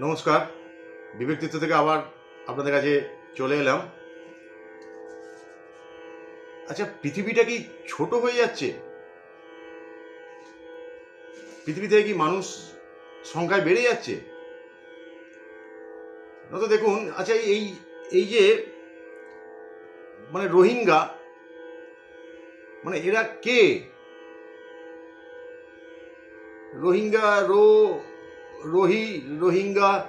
নমস্কার। বিবেক থেকে আবার আপনাদের কাছে চলে এলাম। আচ্ছা পৃথিবীটা কি ছোট হয়ে যাচ্ছে? পৃথিবীতে কি মানুষ সংখ্যায় বেড়ে যাচ্ছে? তো দেখুন আচ্ছা এই এই যে মানে রোহিঙ্গা মানে এরা কে? রোহিঙ্গা, রো রোহি, রোহিঙ্গা,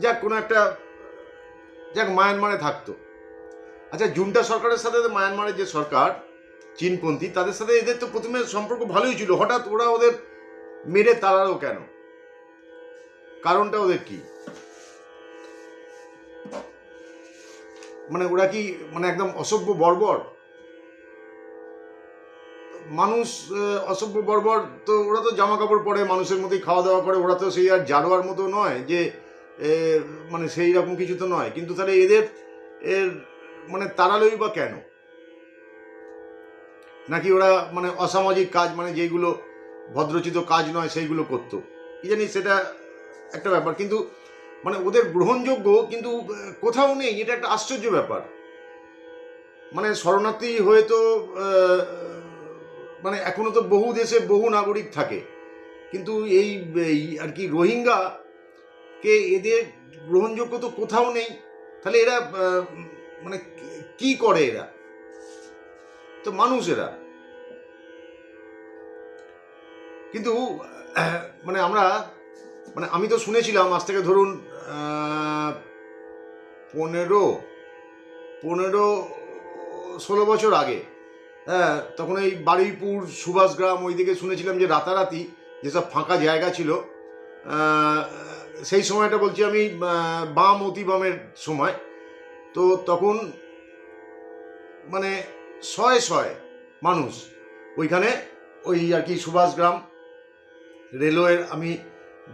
যাক, কোনো একটা, যাক, মায়ানমারে থাকতো। আচ্ছা জুনটা সরকারের সাথে মায়ানমারের যে সরকার, চীনপন্থী, তাদের সাথে এদের তো প্রথমে সম্পর্ক ভালোই ছিল। হঠাৎ ওরা ওদের মেরে তাড়ালো কেন? কারণটা ওদের কি? মানে ওরা কি মানে একদম অসভ্য বর্বর? মানুষ অসভ্য বর্বর, তো ওরা তো জামা কাপড় পরে মানুষের মতোই খাওয়া দাওয়া করে, ওরা তো সেই আর জারোয়ার মতো নয় যে মানে সেই রকম কিছু তো নয়। কিন্তু তাহলে এদের, এর মানে তাড়ালোই বা কেন? নাকি ওরা মানে অসামাজিক কাজ মানে যেগুলো ভদ্রচিত কাজ নয়, সেইগুলো করতো? কি জানি সেটা একটা ব্যাপার। কিন্তু মানে ওদের গ্রহণযোগ্য, কিন্তু কোথাও নেই এটা একটা আশ্চর্য ব্যাপার। মানে শরণার্থী হয়ে তো মানে এখনও তো বহু দেশে বহু নাগরিক থাকে। কিন্তু এই আর কি রোহিঙ্গা কে এদের গ্রহণযোগ্য তো কোথাও নেই। তাহলে এরা মানে কি করে এরা? তো মানুষ এরা। কিন্তু মানে আমরা মানে আমি তো শুনেছিলাম আজ থেকে ধরুন পনেরো পনেরো, ষোলো বছর আগে হ্যাঁ তখন এই বারুইপুর, সুভাষগ্রাম ওইদিকে শুনেছিলাম যে রাতারাতি যেসব ফাঁকা জায়গা ছিল সেই সময়টা বলছি আমি বাম অতি বামের সময়। তো তখন মানে শয়ে শয়ে মানুষ ওইখানে ওই আর কি সুভাষগ্রাম রেলওয়ের আমি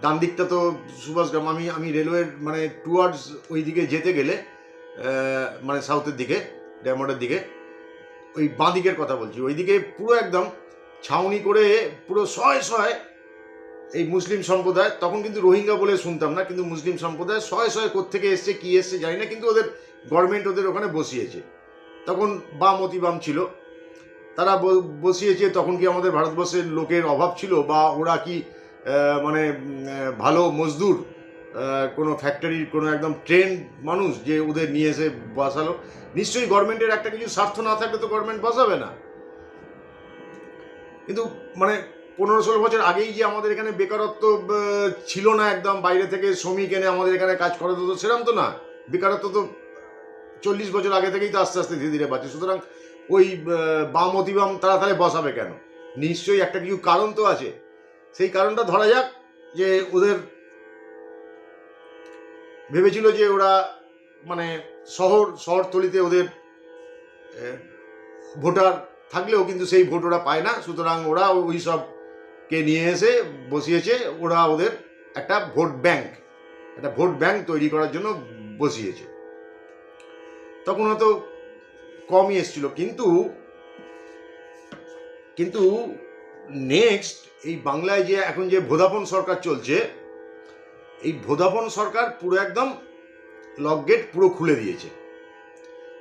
ডান দিকটা তো সুভাষগ্রাম, আমি আমি রেলওয়ের মানে টুয়ার্ডস ওই দিকে যেতে গেলে মানে সাউথের দিকে ড্যামোডের দিকে ওই বাঁ দিকের কথা বলছি ওইদিকে পুরো একদম ছাউনি করে পুরো শয়ে শয়ে এই মুসলিম সম্প্রদায়, তখন কিন্তু রোহিঙ্গা বলে শুনতাম না, কিন্তু মুসলিম সম্প্রদায় শয়ে শয়ে কোত্থেকে এসছে, কি এসছে জানি না, কিন্তু ওদের গভর্নমেন্ট ওদের ওখানে বসিয়েছে। তখন বাম অতি বাম ছিল। তারা বসিয়েছে, তখন কি আমাদের ভারতবর্ষের লোকের অভাব ছিল বা ওরা কি মানে ভালো মজদুর কোনো ফ্যাক্টরির কোনো একদম ট্রেন্ড মানুষ যে ওদের নিয়ে এসে বসালো, নিশ্চয়ই গভর্নমেন্টের একটা কিছু স্বার্থ না থাকলে তো গভর্নমেন্ট বসাবে না। কিন্তু মানে পনেরো ষোলো বছর আগেই যে আমাদের এখানে বেকারত্ব ছিল না একদম, বাইরে থেকে শ্রমিক এনে আমাদের এখানে কাজ করাতে, তো সেরকম তো না। বেকারত্ব তো চল্লিশ বছর আগে থেকেই তো আস্তে আস্তে ধীরে ধীরে বাড়ছে। সুতরাং ওই বাম অতিবাম তারা তাহলে বসাবে কেন? নিশ্চয়ই একটা কিছু কারণ তো আছে। সেই কারণটা ধরা যাক যে ওদের ভেবেছিল যে ওরা মানে শহর, শহরতলিতে ওদের ভোটার থাকলেও কিন্তু সেই ভোট ওরা পায় না। সুতরাং ওরা ওই সবকে নিয়ে এসে বসিয়েছে। ওরা ওদের একটা ভোট ব্যাংক, একটা ভোট ব্যাংক তৈরি করার জন্য বসিয়েছে। তখন হয়তো কমই এসছিল। কিন্তু কিন্তু নেক্সট এই বাংলায় যে এখন যে ভোদাফোন সরকার চলছে এই ভোদাফোন সরকার পুরো একদম লকগেট পুরো খুলে দিয়েছে।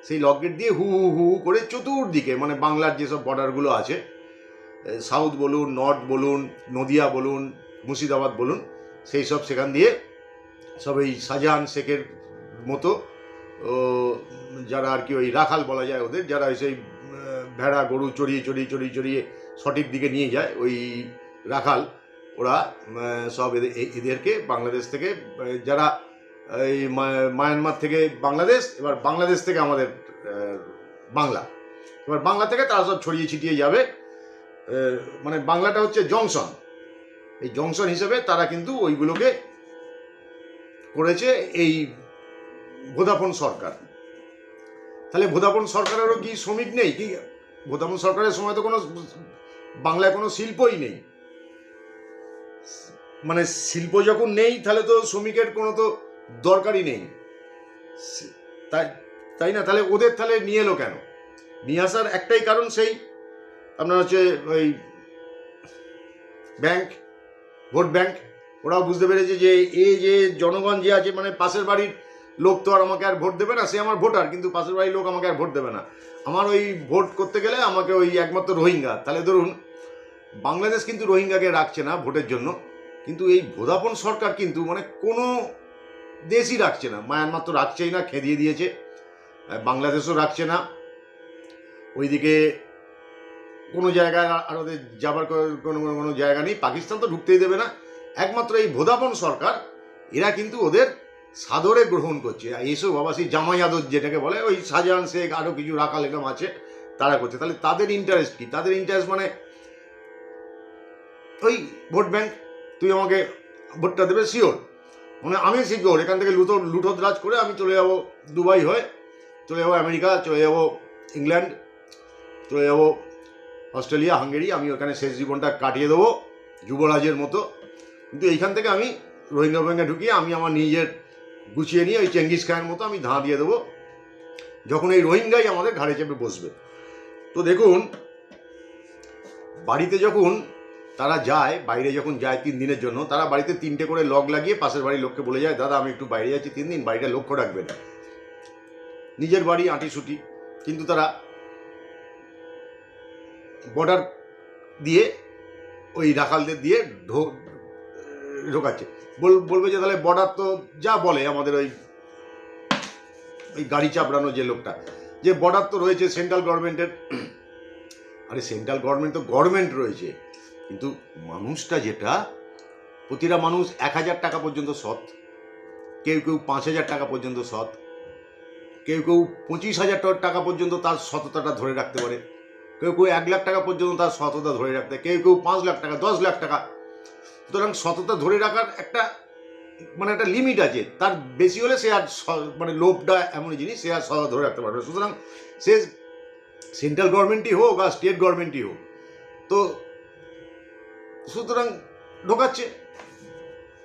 সেই লকগেট দিয়ে হু হু হু করে চতুর্দিকে মানে বাংলার যেসব বর্ডারগুলো আছে সাউথ বলুন নর্থ বলুন, নদিয়া বলুন, মুর্শিদাবাদ বলুন, সেই সব সেখান দিয়ে সব এই শাহজাহান শেখের মতো যারা আর কি ওই রাখাল বলা যায় ওদের, যারা সেই ভেড়া, গরু চড়িয়ে চড়িয়ে চড়িয়ে চড়িয়ে সঠিক দিকে নিয়ে যায় ওই রাখাল ওরা সব এদের- এদেরকে বাংলাদেশ থেকে যারা, এই মায়ানমার থেকে বাংলাদেশ, এবার বাংলাদেশ থেকে আমাদের বাংলা। এবার বাংলা থেকে তারা সব ছড়িয়ে ছিটিয়ে যাবে। মানে বাংলাটা হচ্ছে জংশন। এই জংশন হিসেবে তারা কিন্তু ওইগুলোকে করেছে এই ভোদাফোন সরকার। তাহলে ভোদাফোন সরকারেরও কি শ্রমিক নেই? কি, ভোদাফোন সরকারের সময় তো কোনো বাংলায় কোনো শিল্পই নেই। মানে শিল্প যখন নেই, তাহলে তো শ্রমিকের কোনো তো দরকারই নেই। তাই তাই না? তাহলে ওদের তাহলে নিয়ে এলো কেন? নিয়ে আসার একটাই কারণ সেই, আপনার হচ্ছে ওই ব্যাংক, ভোট ব্যাংক। ওরাও বুঝতে পেরেছে যে এই যে জনগণ যে আছে মানে পাশের বাড়ির লোক তো আর আমাকে আর ভোট দেবে না, সে আমার ভোটার, কিন্তু পাশের বাড়ির লোক আমাকে আর ভোট দেবে না। আমার ওই ভোট করতে গেলে আমাকে ওই একমাত্র রোহিঙ্গা। তাহলে ধরুন বাংলাদেশ কিন্তু রোহিঙ্গাকে রাখছে না ভোটের জন্য, কিন্তু এই ভোদাফোন সরকার কিন্তু মানে কোনো দেশই রাখছে না। মায়ানমার তো রাখছেই না, খেদিয়ে দিয়েছে। বাংলাদেশও রাখছে না। ওইদিকে কোনো জায়গায় আর ওদের যাবার কোনো কোনো- জায়গা নেই। পাকিস্তান তো ঢুকতেই দেবে না। একমাত্র এই ভোদাফোন সরকার, এরা কিন্তু ওদের সাদরে গ্রহণ করছে। আর এইসব বাবাসী জামাই আদর যেটাকে বলে, ওই শাহজাহান শেখ আরও কিছু রাখাল এরকম আছে, তারা করছে। তাহলে তাদের ইন্টারেস্ট কী? তাদের ইন্টারেস্ট মানে ওই ভোট ব্যাংক, তুই আমাকে ভোটটা দেবে শিওর মানে আমি শিওর এখান থেকে লুটো লুঠোদ্রাজ করে আমি চলে যাব দুবাই হয়ে, চলে যাব আমেরিকা, চলে যাব ইংল্যান্ড, চলে যাব অস্ট্রেলিয়া, হাঙ্গেরি, আমি ওখানে শেষ জীবনটা কাটিয়ে দেবো যুবরাজের মতো। কিন্তু এইখান থেকে আমি রোহিঙ্গা ব্যাঙ্গে ঢুকিয়ে আমি আমার নিজের গুছিয়ে নিয়ে ওই চেঙ্গিস খানের মতো আমি ধাঁ দিয়ে দেবো। যখন এই রোহিঙ্গাই আমাদের ঘাড়ে চেপে বসবে। তো দেখুন, বাড়িতে যখন তারা যায়, বাইরে যখন যায় তিন দিনের জন্য, তারা বাড়িতে তিনটে করে লগ লাগিয়ে পাশের বাড়ির লোককে বলে যায়, দাদা, আমি একটু বাইরে যাচ্ছি তিন দিন, বাড়িটা লক্ষ্য রাখবেন নিজের বাড়ি আঁটি ছুটি কিন্তু তারা বর্ডার দিয়ে ওই রাখালদের দিয়ে ঢো- ঢোকাচ্ছে। বল, বলবে যে, তাহলে বর্ডার তো যা বলে আমাদের ওই ওই গাড়ি চাপড়ানো যে লোকটা, যে বর্ডার তো রয়েছে সেন্ট্রাল গভর্নমেন্টের আরে সেন্ট্রাল গভর্নমেন্ট তো গভর্নমেন্ট রয়েছে। কিন্তু মানুষটা যেটা, প্রতিটা মানুষ এক হাজার টাকা পর্যন্ত সৎ। কেউ কেউ পাঁচ হাজার টাকা পর্যন্ত সৎ। কেউ কেউ পঁচিশ হাজার টাকা পর্যন্ত তার সততাটা ধরে রাখতে পারে। কেউ কেউ এক লাখ টাকা পর্যন্ত তার সততা ধরে রাখতে, কেউ কেউ পাঁচ লাখ টাকা, দশ লাখ টাকা। সুতরাং সততা ধরে রাখার একটা মানে একটা লিমিট আছে। তার বেশি হলে সে আর মানে লোভটা এমন জিনিস, সে আর সততা ধরে রাখতে পারবে সুতরাং সে সেন্ট্রাল গভর্নমেন্টই হোক বা স্টেট গভর্নমেন্টই হোক, তো সুতরাং ঢোকাচ্ছে।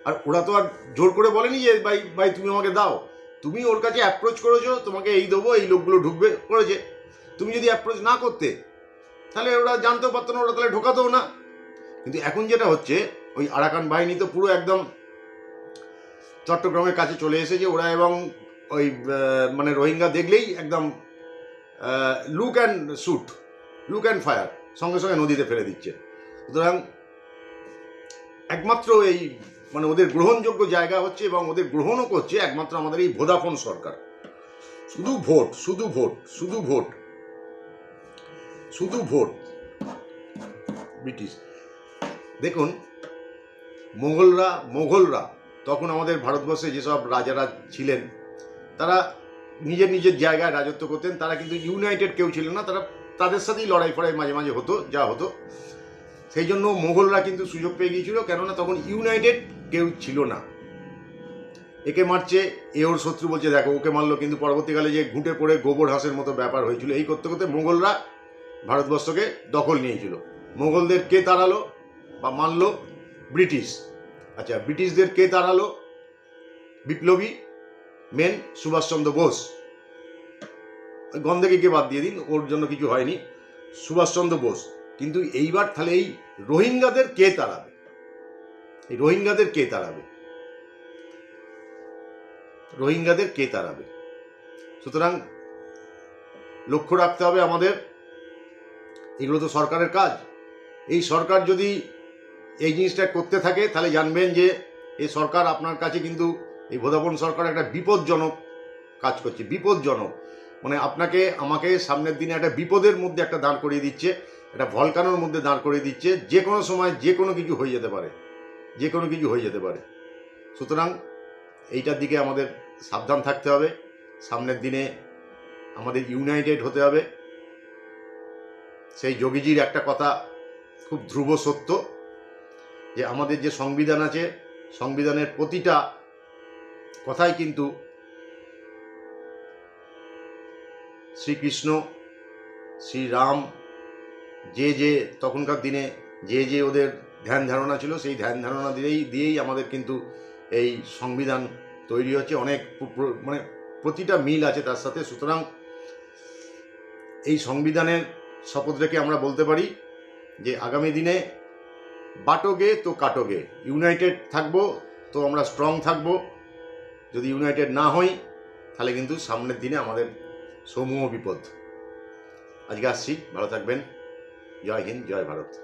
আর ওরা তো আর জোর করে বলেনি যে, ভাই ভাই, তুমি আমাকে দাও। তুমি ওর কাছে অ্যাপ্রোচ করেছ, তোমাকে এই দেবো, এই লোকগুলো ঢুকবে, করেছে। তুমি যদি অ্যাপ্রোচ না করতে, তাহলে ওরা জানতেও পারতো না, ওরা তাহলে ঢোকাতেও না। কিন্তু এখন যেটা হচ্ছে, ওই আরাকান বাহিনী তো পুরো একদম চট্টগ্রামের কাছে চলে এসেছে। ওরা এবং ওই মানে রোহিঙ্গা দেখলেই একদম look and shoot look and fire সঙ্গে সঙ্গে নদীতে ফেলে দিচ্ছে। সুতরাং একমাত্র এই মানে ওদের গ্রহণযোগ্য জায়গা হচ্ছে এবং ওদের গ্রহণও করছে একমাত্র আমাদের এই ভোদাফোন সরকার। শুধু ভোট শুধু ভোট শুধু ভোট শুধু ভোট। ব্রিটিশ। দেখুন মোগলরা মোগলরা তখন আমাদের ভারতবর্ষে যেসব রাজারা ছিলেন, তারা নিজের নিজের জায়গায় রাজত্ব করতেন, তারা কিন্তু ইউনাইটেড কেউ ছিল না, তারা তাদের সাথেই লড়াই ফড়াই মাঝে মাঝে হতো, যা হতো। সেই জন্য মোগলরা কিন্তু সুযোগ পেয়ে গিয়েছিল, কেননা তখন ইউনাইটেড কেউ ছিল না। একে মারছে, এ ওর শত্রু বলছে, দেখো, ওকে মারলো। কিন্তু পরবর্তীকালে যে ঘুঁটে পড়ে গোবর হাঁসের মতো ব্যাপার হয়েছিল, এই করতে করতে মোগলরা ভারতবর্ষকে দখল নিয়েছিল। মোগলদের কে তাড়ালো বা মানলো ব্রিটিশ। আচ্ছা ব্রিটিশদের কে তাড়ালো? বিপ্লবী মেন সুভাষচন্দ্র বোস। ওই কে বাদ দিয়ে দিন, ওর জন্য কিছু হয়নি। সুভাষচন্দ্র বোস। কিন্তু এইবার তাহলে এই রোহিঙ্গাদের কে তাড়াবে? এই রোহিঙ্গাদের কে তাড়াবে? রোহিঙ্গাদের কে তাড়াবে? সুতরাং লক্ষ্য রাখতে হবে আমাদের, এগুলো তো সরকারের কাজ। এই সরকার যদি এই জিনিসটা করতে থাকে, তাহলে জানবেন যে এই সরকার আপনার কাছে কিন্তু এই ভোদাফোন সরকার একটা বিপজ্জনক কাজ করছে, বিপজ্জনক। মানে আপনাকে, আমাকে সামনের দিনে একটা বিপদের মধ্যে একটা দাঁড় করিয়ে দিচ্ছে। একটা ভলকানোর মধ্যে দাঁড় করিয়ে দিচ্ছে, যে কোনো সময় যে কোনো কিছু হয়ে যেতে পারে, যে কোনো কিছু হয়ে যেতে পারে। সুতরাং এইটার দিকে আমাদের সাবধান থাকতে হবে। সামনের দিনে আমাদের ইউনাইটেড হতে হবে। সেই যোগীজির একটা কথা খুব ধ্রুব সত্য, যে আমাদের যে সংবিধান আছে, সংবিধানের প্রতিটা কথাই কিন্তু শ্রীকৃষ্ণ, শ্রীরাম যে যে তখনকার দিনে যে যে ওদের ধ্যান ধারণা ছিল, সেই ধ্যান ধারণা দিয়েই দিয়েই আমাদের কিন্তু এই সংবিধান তৈরি হচ্ছে। অনেক মানে প্রতিটা মিল আছে তার সাথে। সুতরাং এই সংবিধানের শপথ রেখে আমরা বলতে পারি যে আগামী দিনে বাটোগে তো কাটোগে। ইউনাইটেড থাকব তো আমরা স্ট্রং থাকব। যদি ইউনাইটেড না হই, তাহলে কিন্তু সামনের দিনে আমাদের সমূহ বিপদ। আজকে আসছি, ভালো থাকবেন। Ja, jeden, ja, überhaupt.